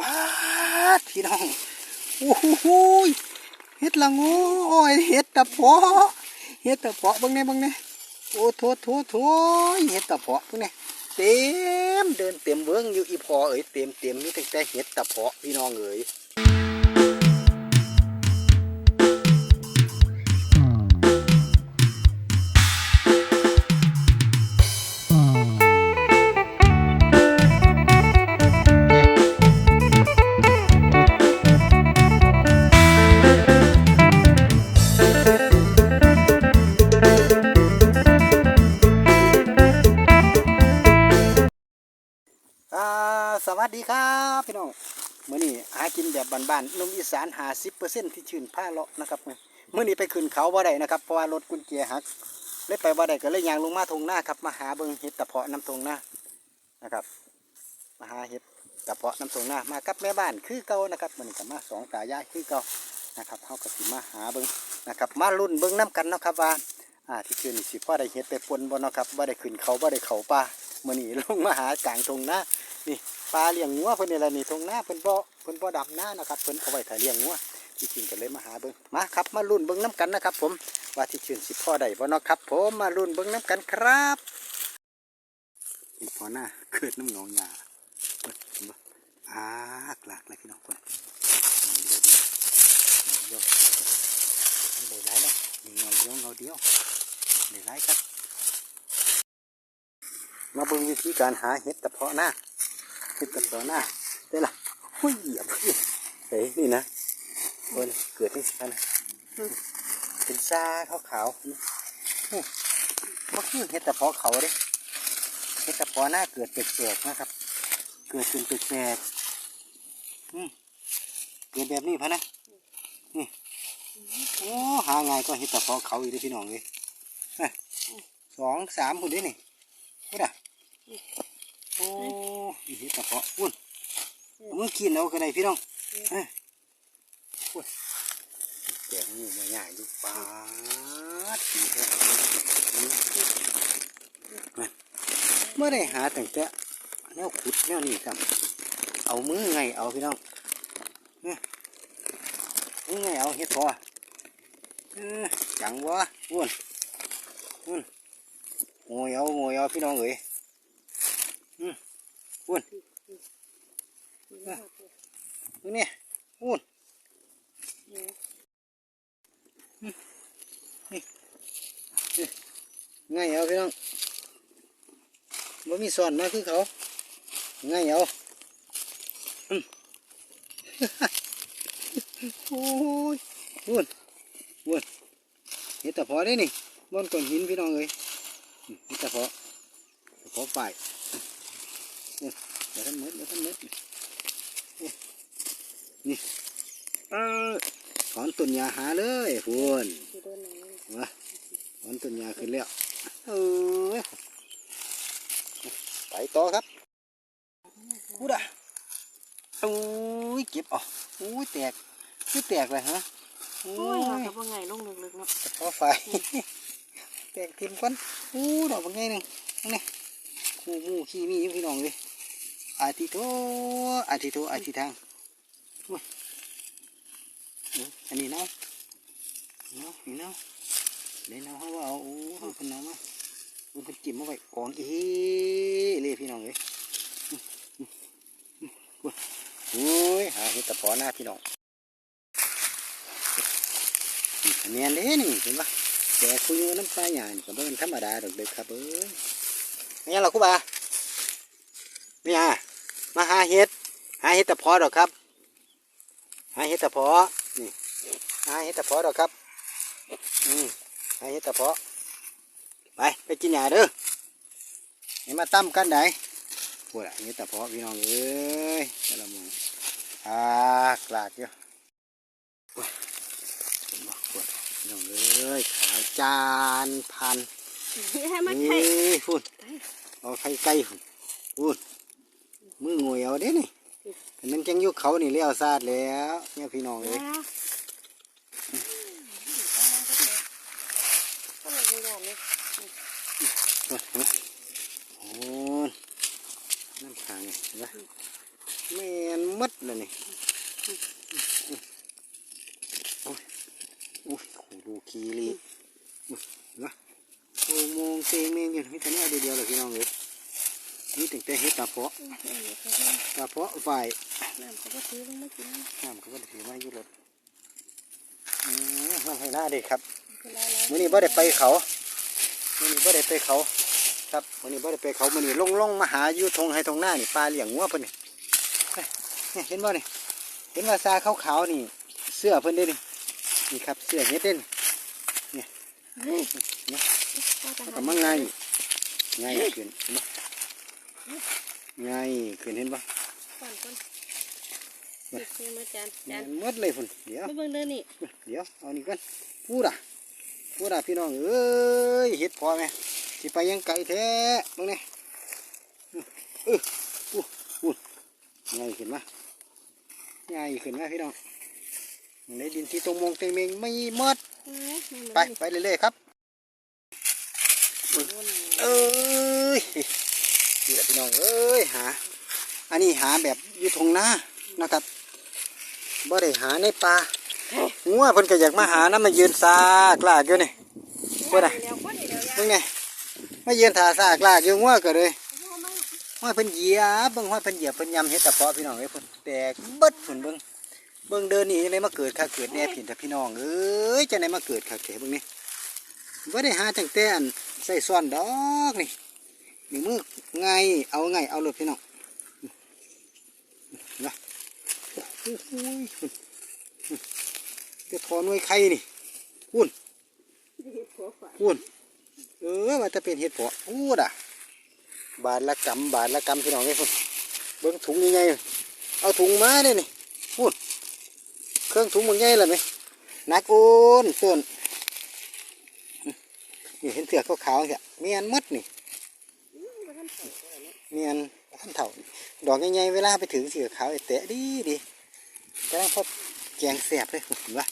ป้าพี่น้องโอ้โหเฮ็ดละง่โอ้ยเฮ็ดตะเพาะเฮ็ดตะเพาะบังเนี่ยบังเนี่โอ้โถโถโถเฮ็ดตะเพาะบิ่งเน่เต็มเดินเต็มเบิ่งอยู่อีพอเอ้ยเต็มเต็มมีแต่แต่เฮ็ดตะเพาะพี่น้องเอ๋ย ดีครับพี่น้องมื้อนี้หากินแบบบ้านๆนุ่มอีสานหาสิบเปอร์เซ็นที่ชื่นผ้าเลาะนะครับมื้อนี้ไปขึ้นเขาบ่ได้นะครับเพราะว่ารถกุญแจหักเลยไปบ่ได้ก็เลยยางลงมาทงหน้าครับมาหาเบิ่งเห็ดตะเพาะน้ำทงหน้านะครับ มาหาเห็ดตะเพาะน้ำทงหน้ามากับแม่บ้านคือเก่านะครับมื้อนี้ก็มาสองตายายคือเก่านะครับเฮาก็สิมาหาเบิ่งนะครับ มาลุ้นเบิ่งน้กันเนาะครับว่าอ่าที่คืนนี้สิพ่อได้เห็ดไปปนบ่เนาะครับบ่ได้ขึ้นเขาบ่ได้เขาป่ามื้อนี้ลงมาหากลางทงหน้านี่ ปลาเลี้ยงงัวเพิ่นนี่แหละนี่ตรงหน้าเพิ่นบ่เพิ่นบ่ดำหน้านะครับเพิ่นเอาไว้ถ่ายเลี้ยงงัวที่จริงก็เลยมาหาเบิ่งมาครับมาลุ้นเบิ่งน้กันนะครับ ผมว่าที่ชื่นสิพ่อได้บ่เนาะครับ ผมมาลุ้นเบิ่งน้กันครับนี่พอหน้าเกิดน้ำหนองาห็นบ่อากหลากเลยพี่น้องเพิ่นเดียวเดียวเดียวได้หลายแล้วนี่เงาเดียวเงาเดียวได้หลครับ มาเบิ่งวิธีการหาเห็ดตะเพาะหน้า เห็ดตะเพาะหน้าได้ละหุ้ยเหยียบเฮ้ยนี่นะโอ้ยเกิดนี่สิคะนะเป็นซาขาวๆนี่มันคือเห็ดตะพาะเขาเด้เห็ดตะพาะหน้าเกิดแปลกๆนะครับ เกิดเป็นแปลกๆเกิดแบบนี้พะนะนี่โอ้หาง่ายก็เห็ดตะพาะเขาอีกด้อพี่น้องเลยน่ะสองสามคนเด้นี่พูดอะ โอ้ยเห็ดตะเพาะอุ้นเอามื่อกินเอาก็ได้พี่น้องเอ้ยอุ้ยแกงนี่มาใหญ่ดูปาดดีแท้นั่นเมื่อได้หาแต่งแต่แนวขุดแนวนี้ครับเอามือไงเอาพี่น้องเนี่ยมือไงเอาเห็ดพอเออจังวะอ้วนอ้วนโงยเอาโงยเอาพี่น้องเอ้ย อุ่นนี่อุ่นนี่นี่ง่ายเอาพี่น้องบ่มีสอนมาคือเขาง่ายเอาอืมโอ้ยอุ่นอุ่นเห็ดตะพอได้นี่บนก้อนหินพี่น้องเอ้ยเห็ดตะพอตะพอฝ่าย เดี๋ยวท่านมืดเดี๋ยวท่านมืดนี่นี่เออถอนต้นยาหาเลยพูนวะถอนต้นยาขึ้นแล้วเออไปต่อครับกูด่ะโอ้ยเก็บเอะโอ้ยแตกคือแตกเลยฮะโอ้โอ้ยยเราก็ว่าไงลงลึกๆเนาะพอไฟแตกทิมก้อนอู้ดอกบางไงหนึ่งนี่คู่หมูขี้มีอยู่พี่น้องเลย อาทิโตอาทิโตอาทิทางอุ้ยอุ๊ยอันนี้เนาะเนาะนี่เนาะเดี๋ยวเนาเขาว่าเอาโอ้เขาเป็นนาะมามันเป็นจิ้มมาไว้กองเอ๊เลยพี่น้องเลยโอ้ยหาเห็ดตะพอหน้าพี่น้องเนี่คะแนเด้นี่เห็นปะแต่คุยน้ำปลาหยานี่ก็บ่เป็นธรรมดาดอกเด็กครับเอ้ยไม่ยังหรอครูบา ไม่อะมาหาเห็ด หาเห็ดตะเพอดอกครับ หาเห็ดตะเพอนี่หาเห็ดตะเพอดอกครับอืมหาเห็ดตะเพอไปไปกินหญ้าเด้อนี่มาตั้มกันไหนปวดเห็ดตะเพอพี่น้องเอ้ยแต่ละมึงอากลากเยอะโอ้ยเห็นบ่ปวดพี่น้องเอ้ยขาวจานพันให้มันนี่ไข่พูดเอาไข่ไก่พุ่นพูด มืองวยเอาเด้นี่อันนั้นจังยุเขานี่เลี้ยวซาดแล้วเนี่ยพี่น้องเลยก็เลยไม่ได้เนี่ยโอ้ยเห็นไหมโอ้ยนั่นทางเห็นไหมแม่นหมดเลยนี่โอ้ยโอ้ยโอ้ดูคีรีอุ๊ยนะโอ้โมงเตงเมงอยู่นี่ท่านี้เดียวๆเลยพี่น้องเลย นี่ถึงแต่เฮ็ดตาเพาะเออเดี๋ยวเขาให้ตาเพาะฝ่ายน้ำเขาก็ซื้อลงมากินน้ำเขาก็ได้ถือมาอยู่รถอืมน้ำให้หน้าเด็กครับเวลาเรามื้อนี้บ่ได้ไปเขามื้อนี้บ่ได้ไปเขา ครับมื้อนี้บ่ได้ไปเขามื้อนี้ลงลงมาหาอยู่ทงให้ทงหน้านี่ปลาเลี้ยงงัวเพิ่นนี่เฮ้ยเนี่ยเห็นบ่นี่เห็นว่าซาขาวๆนี่ เสื้อเพิ่นเด้นี่นี่ครับเสื้อเฮ็ดเด้นี่เฮ้ยเนี่ยเอาแต่มันหาก็มาง่ายง่ายขึ้น เห็นบ่ง่ายขึ้นเห็นบ่ก่อนก่อนนี่คือมาจานจานมันหมดเลยพุ่นเดี๋ยวมาเบิ่งเด้อนี่เดี๋ยวเอานี่กันพูดอะพูดอะพี่น้องเอ้ยเฮ็ดพอไหมสิไปยังไกลแท้มึงนี่เอออู้อู้ไงขึ้นมาไงขึ้นมาพี่น้องในดินที่ตรงมงเตงเมงไม่หมดเอ้ยนี่มันไปไปเรื่อยๆครับวนเอ้ย นี่แหละพี่น้องเอ้ยหา อันนี้หาแบบอยู่ทงนานะครับบ่ได้หาในป่างัวเพิ่นก็อยากมาหานะมายืนซากลากอยู่นี่พูดอะเดี๋ยวคนเดี๋ยวเบิ่งไงมายืนถ่าซากลากอยู่งัวก็เลยห้อยเพิ่นเหยียบเบิ่งห้อยเพิ่นเหยียบเพิ่นยำเฮ็ดตะเพาะพี่น้องเอ้ยเพิ่นแตกเบิดเพิ่นเบิ่งเบิ่งเดินนี่จังไดมาเกิดคักเกิดแน่พี่แต่พี่น้องเอ้ยจังไดมาเกิดคักแท้เบิ่งนี่บ่ได้หาจังแต่อันใส่ซ่อนดอกนี่ นี่มือไงเอาไงเอาเลยพี่น้องนะโอ้โหจะถอนไว้ใครนี่พุ่นพูนเออว่าจะเป็นเห็ดเพาะพูดอะ บาทละกำบาทละกำพี่น้องไอ้พุ่นเบิ้งถุงยังไงเอาถุงมาเนี่ยนี่พูดเครื่องถุงมันใหญ่เลยไหมหนักโอนส่วนนี่เห็นเสือกขาวๆเนี่ยมีอันหมัดนี่ มีอันขั้นเถ่า ดอกใหญ่ๆเวลาไปถึงเสือขาวไอ้เตะดีดีกำลังพบแกงแสบเลยเห็นปะ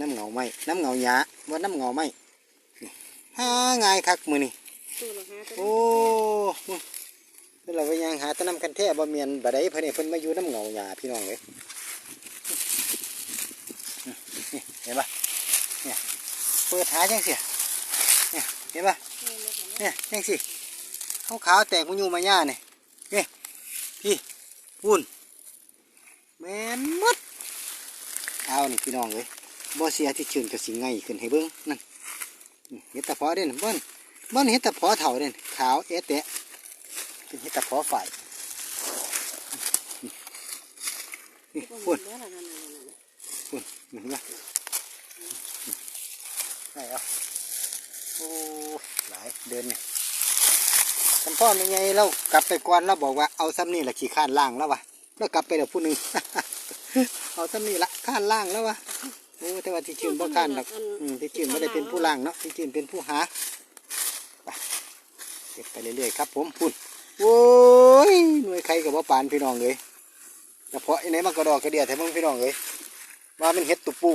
น้ำเงาไหมน้ำเงาหยาว่าน้ำเงาไหมนี่หาง่ายคักมือนี่โอ้มึงเวลาไปยังหาตะน้ำกันแท้บ่เมียนบ่ได้เพิ่นนี่เพิ่นมาอยู่น้ำเงาหยาพี่น้องเลยเห็นปะเนี่ยเปิดหาจังสิเนี่ยเห็นปะเนี่ยจังสิ ขาวขาวแตกมันอยู่มาหญ้าเนี่ยนี่พี่พุ่นแม่นหมดเอานี่พี่น้องเลยบ่เสียที่ชื่นก็สิไงขึ้นให้เบิ่งนั่นเห็ดตะพาะเด่นเบิ่นเบิ่นเห็ดตะพาะเถ่าเด่นขาวเอะแตะเป็นเห็ดตะพาะฝ่ายนี่พุ่นเดี๋ยวละนั่นนั่นนั่นพุ่นเห็นไหมไหนเอาโอ้หลายเดินเนี่ท่านพ่อเป็นไงเรากลับไปก่อนเราบอกว่าเอาซ้ำนี่แหละขี่ข้านล่างแล้ววะแล้วกลับไปเดี๋ยวผู้หนึ่งเอาซ้ำนี่ละข้านล่างแล้ววะโอ้แต่ว่าที่ชื่นบ่ข้านดอกอืมที่จีนไม่ได้เป็นผู้ล่างเนาะที่จีนเป็นผู้หาไปเก็บไปเรื่อยๆครับ ผมพุ่นโอ้ยหน่วยใครกับว่าปานพี่น้องเลยเฉพาะไอ้ไหนมันกระดอกกระเดียดแถมงพี่น้องเลยว่ามันเห็ดตุปู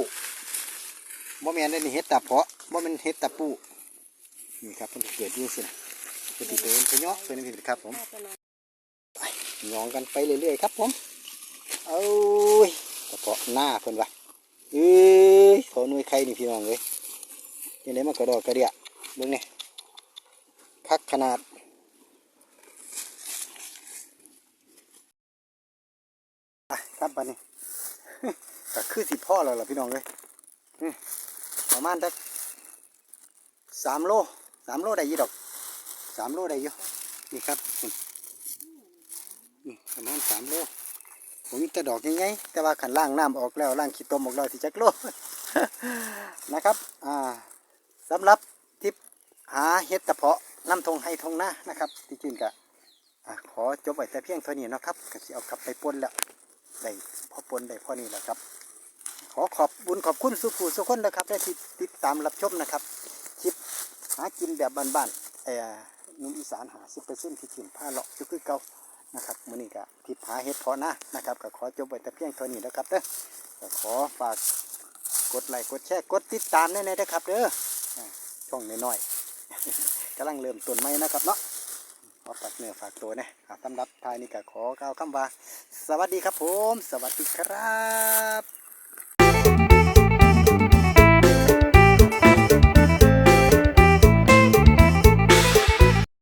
บ่แม่นได้นี่เห็ดตาเพาะบ่แม่นเห็ดตาปูนี่ครับมันเกิดอยู่สินะ ปฏิเสธเป็นเนาะเป็นนี่ครับผมยองกันไปเรื่อยๆครับผมเอายกระเพาะหน้าเพิ่นวะเอ้ยขอหน่วยใครนี่พี่น้องเลยยังไงมันกระดอกกระเดียเบิ่งนี่คักขนาดครับบัดนี้ก็คือสิพ่อแล้วล่ะพี่น้องเลยนี่ประมาณสักสามโลสามโลได้ยี่ดอก สามโลได้อยู่นี่ครับนี่ประมาณสามโลผมมีแต่ดอกยังไงแต่ว่าขันล่างน้ำออกแล้วล่างขี้ตมออกแล้วที่จักโลนะครับอ่าสำหรับทิปหาเห็ดตะเพาะน้ำทงให้ทงหน้านะครับที่จริงกะขอจบไว้แต่เพียงเท่านี้นะครับก็สิเอากลับไปปนแล้วได้พอปนได้พอนี้แหละครับ ขอขอบบุญขอบคุณสุผู้สุคนนะครับได้ติดตามรับชมนะครับคลิปหากินแบบบ้านๆเอ่อ นุ่มอีสานหาสิบเปอร์เซ็นต์ที่ถิ่นผ้าเลาะอยู่คือเก่านะครับมื้อนี้ก็ทิพหาเฮ็ดพอนะนะครับก็ขอจบไว้แต่เพียงเท่านี้นะครับเด้อก็ขอฝากกดไลค์กดแชร์กดติดตามแน่ๆนะครับเด้อช่องน้อยๆกำลังเริ่มต้นใหม่นะครับเนาะขอฝากเนื้อฝากตัวนะอ่าสำหรับทายนี้ก็ขอกล่าวคำว่า สวัสดีครับผม สวัสดีครับ